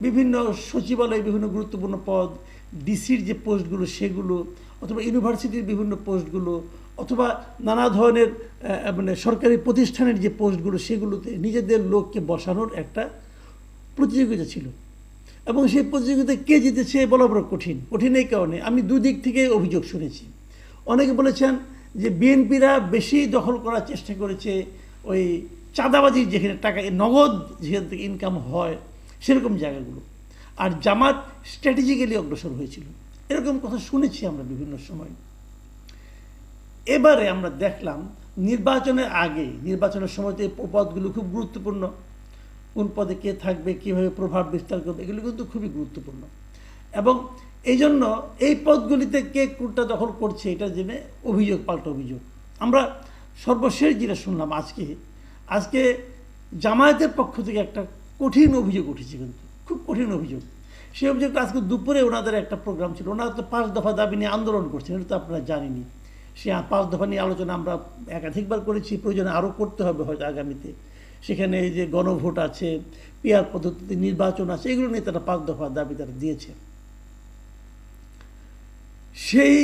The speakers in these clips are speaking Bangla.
বিভিন্ন সচিবালয়ে বিভিন্ন গুরুত্বপূর্ণ পদ, ডিসির যে পোস্টগুলো সেগুলো, অথবা ইউনিভার্সিটির বিভিন্ন পোস্টগুলো, অথবা নানা ধরনের মানে সরকারি প্রতিষ্ঠানের যে পোস্টগুলো সেগুলোতে নিজেদের লোককে বসানোর একটা প্রতিযোগিতা ছিল। এবং সেই প্রতিযোগিতায় কে জিতেছে বলা বড় কঠিন কঠিন এই কারণে। আমি দুদিক থেকে অভিযোগ শুনেছি। অনেকে বলেছেন যে বিএনপিরা বেশি দখল করার চেষ্টা করেছে ওই চাঁদাবাজির যেখানে টাকা, নগদ যেখান থেকে ইনকাম হয় সেরকম জায়গাগুলো। আর জামাত স্ট্র্যাটেজিক্যালি অগ্রসর হয়েছিল। এরকম কথা শুনেছি আমরা বিভিন্ন সময়। এবারে আমরা দেখলাম নির্বাচনের আগে, নির্বাচনের সময় তো এই পদগুলো খুব গুরুত্বপূর্ণ। কোন পদে কে থাকবে, কীভাবে প্রভাব বিস্তার করবে, এগুলো কিন্তু খুবই গুরুত্বপূর্ণ। এবং এই জন্য এই পদগুলিতে কে কোনটা দখল করছে, এটা জেনে অভিযোগ, পাল্টা অভিযোগ। আমরা সর্বশেষ যেটা শুনলাম আজকে আজকে জামায়াতের পক্ষ থেকে একটা কঠিন অভিযোগ উঠেছে কিন্তু, খুব কঠিন অভিযোগ। সেই অভিযোগটা আজকে দুপুরে ওনাদের একটা প্রোগ্রাম ছিল। ওনারা তো পাঁচ দফা দাবি নিয়ে আন্দোলন করছেন, এটা তো আপনারা জানেনি সে পাঁচ দফা নিয়ে আলোচনা আমরা একাধিকবার করেছি, প্রয়োজনে আরও করতে হবে হয়তো আগামীতে। সেখানে এই যে গণভোট আছে, পিয়ার পদ্ধতিতে নির্বাচন আছে, এগুলো নিয়ে তারা পাঁচ দফা দাবি তারা দিয়েছে। সেই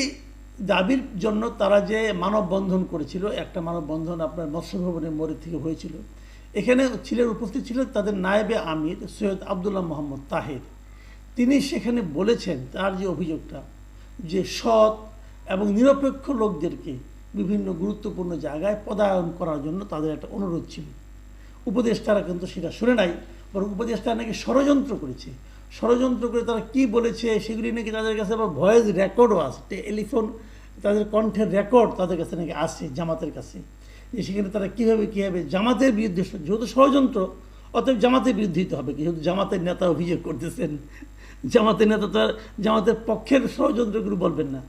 দাবির জন্য তারা যে মানববন্ধন করেছিল, একটা মানববন্ধন আপনার মৎস্য ভবনের মোড়ে থেকে হয়েছিল এখানে ছিলেন, উপস্থিত ছিলেন তাদের নায়েবে আমির সৈয়দ আবদুল্লাহ মোহাম্মদ তাহের। তিনি সেখানে বলেছেন তার যে অভিযোগটা, যে সৎ এবং নিরপেক্ষ লোকদেরকে বিভিন্ন গুরুত্বপূর্ণ জায়গায় পদায়ন করার জন্য তাদের একটা অনুরোধ ছিল। উপদেষ্টারা কিন্তু সেটা শুনে নাই, বরং উপদেষ্টারা নাকি ষড়যন্ত্র করেছে। ষড়যন্ত্র করে তারা কি বলেছে সেগুলি নাকি তাদের কাছে আবার ভয়েস রেকর্ডও আছে, টেলিফোন, তাদের কণ্ঠের রেকর্ড তাদের কাছে নাকি আসে জামাতের কাছে। যে সেখানে তারা কীভাবে কীভাবে জামাতের বিরুদ্ধে যেহেতু ষড়যন্ত্র, অতএব জামাতের বিরুদ্ধে হবে। যেহেতু জামাতের নেতা অভিযোগ করতেছেন, জামাতের নেতা তো জামাতের পক্ষের ষড়যন্ত্রগুলো বলবেন না।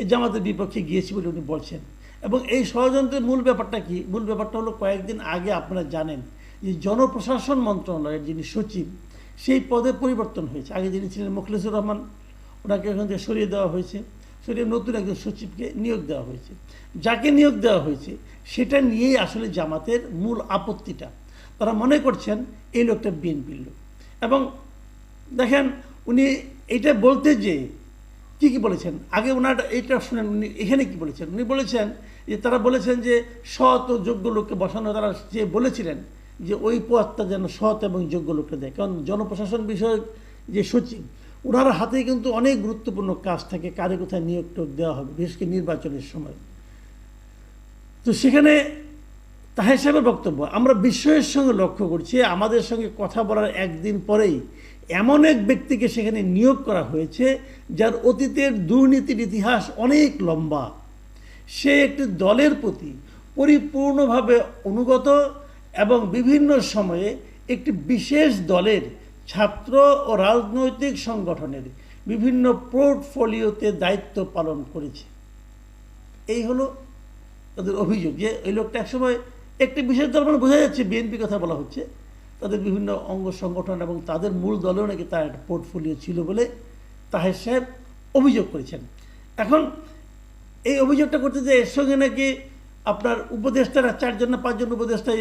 এই জামাতের বিপক্ষে গিয়েছি বলে উনি বলছেন। এবং এই ষড়যন্ত্রের মূল ব্যাপারটা কি? মূল ব্যাপারটা হলো কয়েকদিন আগে আপনারা জানেন যে জনপ্রশাসন মন্ত্রণালয়ের যিনি সচিব, সেই পদে পরিবর্তন হয়েছে। আগে যিনি ছিলেন মুখলেসুর রহমান, ওনাকে এখান থেকে সরিয়ে দেওয়া হয়েছে। সরিয়ে নতুন একজন সচিবকে নিয়োগ দেওয়া হয়েছে। যাকে নিয়োগ দেওয়া হয়েছে, সেটা নিয়েই আসলে জামাতের মূল আপত্তিটা। তারা মনে করছেন এই লোকটা বিএনপির লোক। এবং দেখেন, উনি এটা বলতে যে, কি কি বলেছেন? আগে ওনার এইটা শুনেন, উনি এখানে কি বলেছেন? উনি বলেছেন যে, তারা বলেছেন যে, সৎ ও যোগ্য লোককে বসানো তারা যে বলেছিলেন যে, ওই পদটা যেন সৎ এবং যোগ্য লোককে দেয়। কারণ জনপ্রশাসন বিষয়ক যে সচিব ওনার হাতে কিন্তু অনেক গুরুত্বপূর্ণ কাজ থাকে, কারে কোথায় নিয়োগ টোগ দেওয়া হবে, বিশেষ করে নির্বাচনের সময়। তো সেখানে তাহের সাহেবের বক্তব্য, আমরা বিস্ময়ের সঙ্গে লক্ষ্য করছি, আমাদের সঙ্গে কথা বলার একদিন পরেই এমন এক ব্যক্তিকে সেখানে নিয়োগ করা হয়েছে, যার অতীতের দুর্নীতির ইতিহাস অনেক লম্বা। সে একটি দলের প্রতি পরিপূর্ণভাবে অনুগত এবং বিভিন্ন সময়ে একটি বিশেষ দলের ছাত্র ও রাজনৈতিক সংগঠনের বিভিন্ন পোর্টফোলিওতে দায়িত্ব পালন করেছে। এই হলো তাদের অভিযোগ যে ওই লোকটা একসময় একটি বিশেষ দল মানে বোঝা যাচ্ছে বিএনপি কথা বলা হচ্ছে, তাদের বিভিন্ন অঙ্গ সংগঠন এবং তাদের মূল দলেও নাকি তার একটা পোর্টফোলিও ছিল বলে তাহের সাহেব অভিযোগ করেছেন। এখন এই অভিযোগটা করতে যে এর সঙ্গে নাকি আপনার উপদেষ্টারা, চারজন না পাঁচজন উপদেষ্টা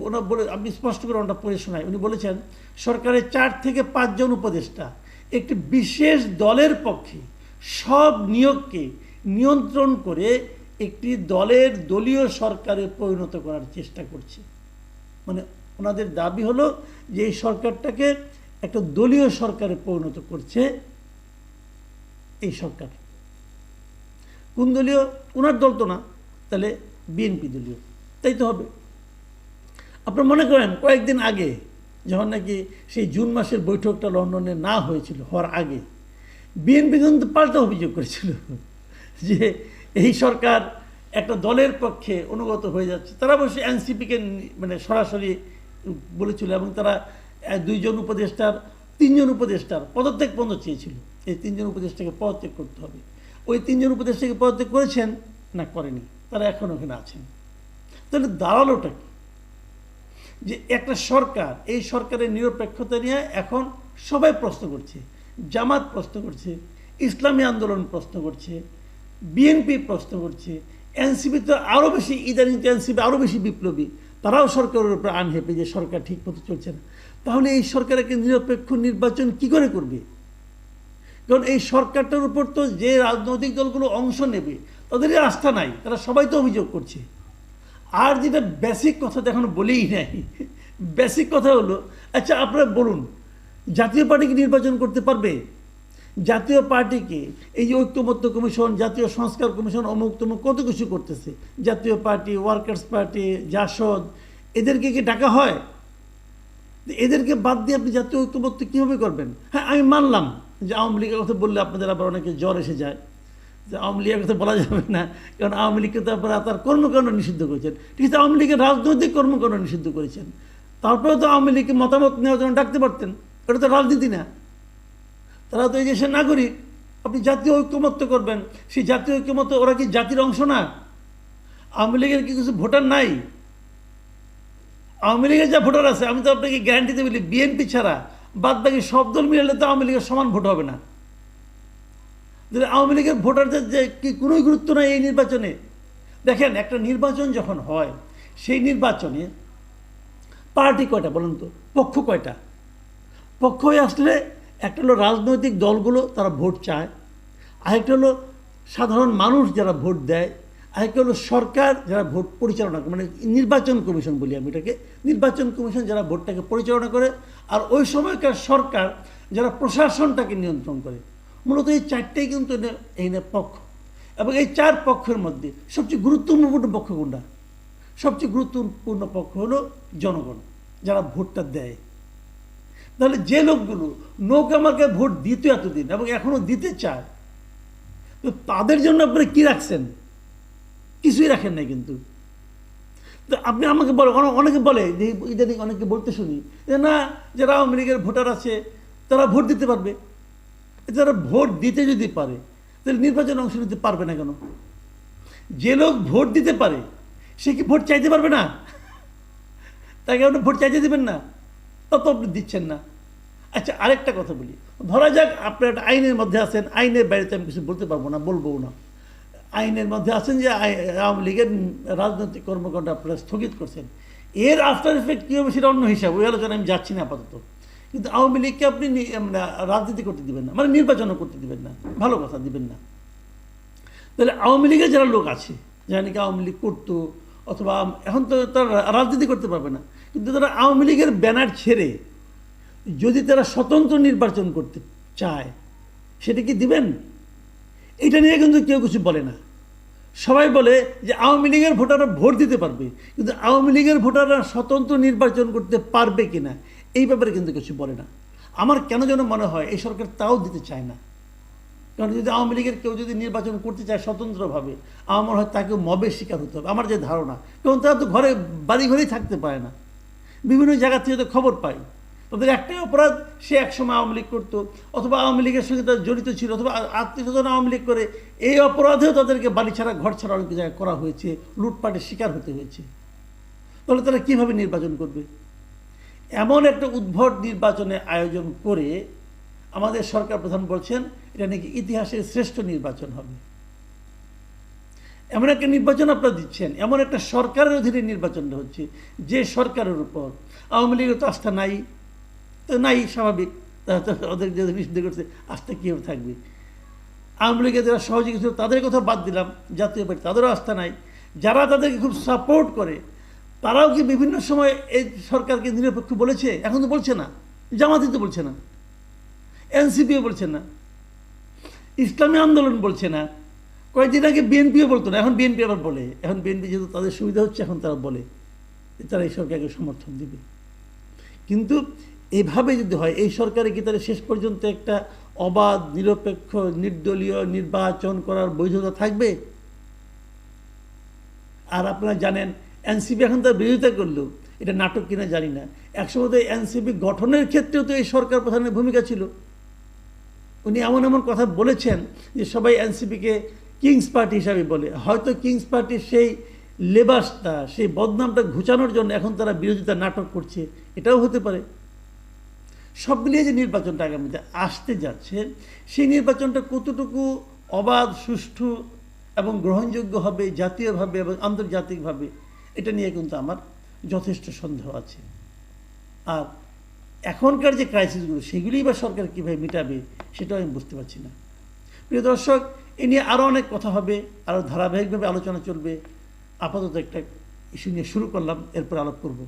ওনার বলে, আপনি স্পষ্ট করে ওনার পড়ে শোনায় উনি বলেছেন, সরকারের চার থেকে পাঁচজন উপদেষ্টা একটি বিশেষ দলের পক্ষে সব নিয়োগকে নিয়ন্ত্রণ করে একটি দলের দলীয় সরকারে পরিণত করার চেষ্টা করছে। মানে ওনাদের দাবি হলো যে এই সরকারটাকে একটা দলীয় সরকারে পরিণত করছে এই সরকার। কোন দলীয়? ওনার দল তো না। তাহলে বিএনপি দলীয়। তাই তো হবে। আপনার মনে করেন, কয়েকদিন আগে যখন নাকি সেই জুন মাসের বৈঠকটা লন্ডনে না হয়েছিল, হওয়ার আগে, বিএনপি কিন্তু পাল্টা অভিযোগ করেছিল যে এই সরকার একটা দলের পক্ষে অনুগত হয়ে যাচ্ছে। তারা অবশ্যই এনসিপিকে মানে সরাসরি বলেছিল এবং তারা দুইজন উপদেষ্টার, তিনজন উপদেষ্টার পদত্যাগ পর্যন্ত চেয়েছিল। এই তিনজন উপদেষ্টাকে পদত্যাগ করতে হবে। ওই তিনজন উপদেষ্টাকে পদত্যাগ করেছেন না করেনি? তারা এখন ওখানে আছেন। তাহলে দাঁড়ালোটা কি? যে একটা সরকার, এই সরকারের নিরপেক্ষতা নিয়ে এখন সবাই প্রশ্ন করছে, জামাত প্রশ্ন করছে, ইসলামী আন্দোলন প্রশ্ন করছে বিএনপি প্রশ্ন করছে এনসিপি তো আরও বেশি, ইদানিং তো এনসিপি আরও বেশি বিপ্লবী, তারাও সরকারের উপরে আনহেপে যে সরকার ঠিক মতো চলছে না। তাহলে এই সরকার একটা নিরপেক্ষ নির্বাচন কি করে করবে? কারণ এই সরকারটার উপর তো যে রাজনৈতিক দলগুলো অংশ নেবে তাদেরই আস্থা নাই, তারা সবাই তো অভিযোগ করছে। আর যেটা বেসিক কথা তো এখনও বলেই নাই। বেসিক কথা হলো আচ্ছা আপনারা বলুন, জাতীয় পার্টি কি নির্বাচন করতে পারবে? জাতীয় পার্টিকে, এই যে ঐক্যমত্য কমিশন, জাতীয় সংস্কার কমিশন, অমুক তমুক কত কিছু করতেছে? জাতীয় পার্টি ওয়ার্কার্স পার্টি জাসদ, এদেরকে কি ডাকা হয়? এদেরকে বাদ দিয়ে আপনি জাতীয় ঐক্যমত্য কীভাবে করবেন? হ্যাঁ আমি মানলাম যে আওয়ামী লীগের কথা বললে আপনাদের আবার অনেকে জ্বর এসে যায়। যে আওয়ামী লীগের কথা বলা যাবে না। কারণ আওয়ামী লীগকে তো আপনারা তার কর্মকাণ্ড নিষিদ্ধ করেছেন। ঠিক আছে, আওয়ামী লীগের রাজনৈতিক কর্মকাণ্ড নিষিদ্ধ করেছেন। তারপরে তো আওয়ামী লীগকে মতামত নেওয়ার জন্য ডাকতে পারতেন। এটা তো রাজনীতি না। তারা তো এই দেশের নাগরিক। আপনি জাতীয় ঐক্যমত্য করবেন। সেই জাতীয় ঐক্যমত্য ওরা কি জাতির অংশ না? আওয়ামী লীগের কি কিছু ভোটার নাই? আওয়ামী লীগের যা ভোটার আছে, আমি তো আপনাকে গ্যারান্টিতে বলি বিএনপি ছাড়া বাদ বাকি সব দল মিলালে তো আওয়ামী লীগের সমান ভোট হবে না। যদি আওয়ামী লীগের ভোটারদের যে কি কোনোই গুরুত্ব নাই এই নির্বাচনে? দেখেন, একটা নির্বাচন যখন হয়, সেই নির্বাচনে পার্টি কয়টা বলুন তো? পক্ষ কয়টা? পক্ষ হয়ে আসলে একটা হলো রাজনৈতিক দলগুলো তারা ভোট চায়, আরেকটা হলো সাধারণ মানুষ যারা ভোট দেয়, আরেকটা হলো সরকার যারা ভোট পরিচালনা মানে নির্বাচন কমিশন বলি আমি এটাকে। নির্বাচন কমিশন যারা ভোটটাকে পরিচালনা করে, আর ওই সময়কার সরকার যারা প্রশাসনটাকে নিয়ন্ত্রণ করে। মূলত এই চারটেই কিন্তু এনে- এই নে পক্ষ। এবং এই চার পক্ষের মধ্যে সবচেয়ে গুরুত্বপূর্ণ পক্ষ কোনটা? সবচেয়ে গুরুত্বপূর্ণ পক্ষ হলো জনগণ, যারা ভোটটা দেয়। তাহলে যে লোকগুলো নৌকা আমাকে ভোট দিত এতদিন এবং এখনও দিতে চায়, তো তাদের জন্য আপনি কি রাখছেন? কিছুই রাখেন নাই কিন্তু। তো আপনি আমাকে বলে অনেকে বলে যে, ইদানিং অনেকে বলতে শুনি যে, না, যারা আওয়ামী লীগের ভোটার আছে, তারা ভোট দিতে পারবে। যারা ভোট দিতে যদি পারে, তাহলে নির্বাচনে অংশ নিতে পারবে না কেন? যে লোক ভোট দিতে পারে, সে কি ভোট চাইতে পারবে না? তাকে আপনি ভোট চাইতে দেবেন না তত আপনি দিচ্ছেন না। আচ্ছা আরেকটা কথা বলি। ধরা যাক আপনি একটা আইনের মধ্যে আছেন, আইনের বাইরেতে আমি কিছু বলতে পারব না বলব না। আইনের মধ্যে আছেন যে আওয়ামী লীগের রাজনৈতিক কর্মকাণ্ড আপনারা স্থগিত করছেন। এর আফটার এফেক্ট কী হবে সেটা অন্য হিসাব, ওই আলোচনা আমি যাচ্ছি না আপাতত। কিন্তু আওয়ামী লীগকে আপনি মানে রাজনীতি করতে দিবেন না মানে নির্বাচনও করতে দিবেন না, ভালো কথা দিবেন না। তাহলে আওয়ামী লীগের যারা লোক আছে, যারা নাকি আওয়ামী লীগ করতো, অথবা এখন তো তারা রাজনীতি করতে পারবে না, কিন্তু তারা আওয়ামী লীগের ব্যানার ছেড়ে যদি তারা স্বতন্ত্র নির্বাচন করতে চায়, সেটা কি দিবেন? এটা নিয়ে কিন্তু কেউ কিছু বলে না। সবাই বলে যে আওয়ামী লীগের ভোটাররা ভোট দিতে পারবে, কিন্তু আওয়ামী লীগের ভোটাররা স্বতন্ত্র নির্বাচন করতে পারবে কিনা এই ব্যাপারে কিন্তু কিছু বলে না। আমার কেন যেন মনে হয় এই সরকার তাও দিতে চায় না। কারণ যদি আওয়ামী লীগের কেউ যদি নির্বাচন করতে চায় স্বতন্ত্রভাবে, আমার মনে হয় তাকে মবের শিকার হতে হবে। আমার যে ধারণা, কারণ তারা তো ঘরে, বাড়ি ঘরেই থাকতে পারে না। বিভিন্ন জায়গা থেকে তো খবর পাই। তাদের একটাই অপরাধ, সে একসময় আওয়ামী লীগ করতো, অথবা আওয়ামী লীগের সঙ্গে তারা জড়িত ছিল, অথবা আত্মীয় স্বজন আওয়ামী লীগ করে, এই অপরাধেও তাদেরকে বাড়ি ছাড়া, ঘর ছাড়া অনেক জায়গায় করা হয়েছে, লুটপাটের শিকার হতে হয়েছে। তাহলে তারা কীভাবে নির্বাচন করবে? এমন একটা উদ্ভট নির্বাচনের আয়োজন করে আমাদের সরকার প্রধান বলছেন, এটা নাকি ইতিহাসের শ্রেষ্ঠ নির্বাচন হবে। এমন একটা নির্বাচন আপনারা দিচ্ছেন, এমন একটা সরকারের অধীনে নির্বাচনটা হচ্ছে, যে সরকারের উপর। আওয়ামী লীগের তো আস্থা নাই, তো নাই স্বাভাবিক। ওদের যে নিষিদ্ধ করছে, আস্থা কীভাবে থাকবে? আওয়ামী লীগের যারা সহযোগী ছিল, তাদের কথা বাদ দিলাম, জাতীয় পার্টি, তাদেরও আস্থা নাই। যারা তাদেরকে খুব সাপোর্ট করে তারাও কি বিভিন্ন সময় এই সরকারকে নিরপেক্ষ বলেছে? এখন তো বলছে না। জামাতি তো বলছে না। এনসিপিও বলছে না। ইসলামী আন্দোলন বলছে না। কয়েকদিন আগে বিএনপিও বলতো না। এখন বিএনপি আবার বলে। এখন বিএনপি যেহেতু তাদের সুবিধা হচ্ছে, এখন তারা বলে তারা এই সরকারকে সমর্থন দিবে। কিন্তু এভাবে যদি হয়, এই সরকারে কি তাহলে শেষ পর্যন্ত একটা অবাধ, নিরপেক্ষ, নির্দলীয় নির্বাচন করার বৈধতা থাকবে? আর আপনারা জানেন এনসিপি এখন তার বিরোধিতা করল। এটা নাটক কিনা জানি না। একসময় তো এনসিপি গঠনের ক্ষেত্রেও তো এই সরকার প্রধানের ভূমিকা ছিল। উনি এমন এমন কথা বলেছেন যে সবাই এনসিপিকে কিংস পার্টি হিসাবে বলে। হয়তো কিংস পার্টির সেই লেবাসটা, সেই বদনামটা ঘুচানোর জন্য এখন তারা বিরোধিতা নাটক করছে। এটাও হতে পারে। সব মিলিয়ে যে নির্বাচনটা আগামীতে আসতে যাচ্ছে, সেই নির্বাচনটা কতটুকু অবাধ, সুষ্ঠু এবং গ্রহণযোগ্য হবে জাতীয়ভাবে এবং আন্তর্জাতিকভাবে এটা নিয়ে কিন্তু আমার যথেষ্ট সন্দেহ আছে। আর এখনকার যে ক্রাইসিসগুলো সেগুলিই বা সরকার কীভাবে মেটাবে, সেটাও আমি বুঝতে পারছি না। প্রিয় দর্শক, এ নিয়ে আরও অনেক কথা হবে আরও ধারাবাহিকভাবে আলোচনা চলবে। আপাতত একটা ইস্যু নিয়ে শুরু করলাম, এরপর আলাপ করব।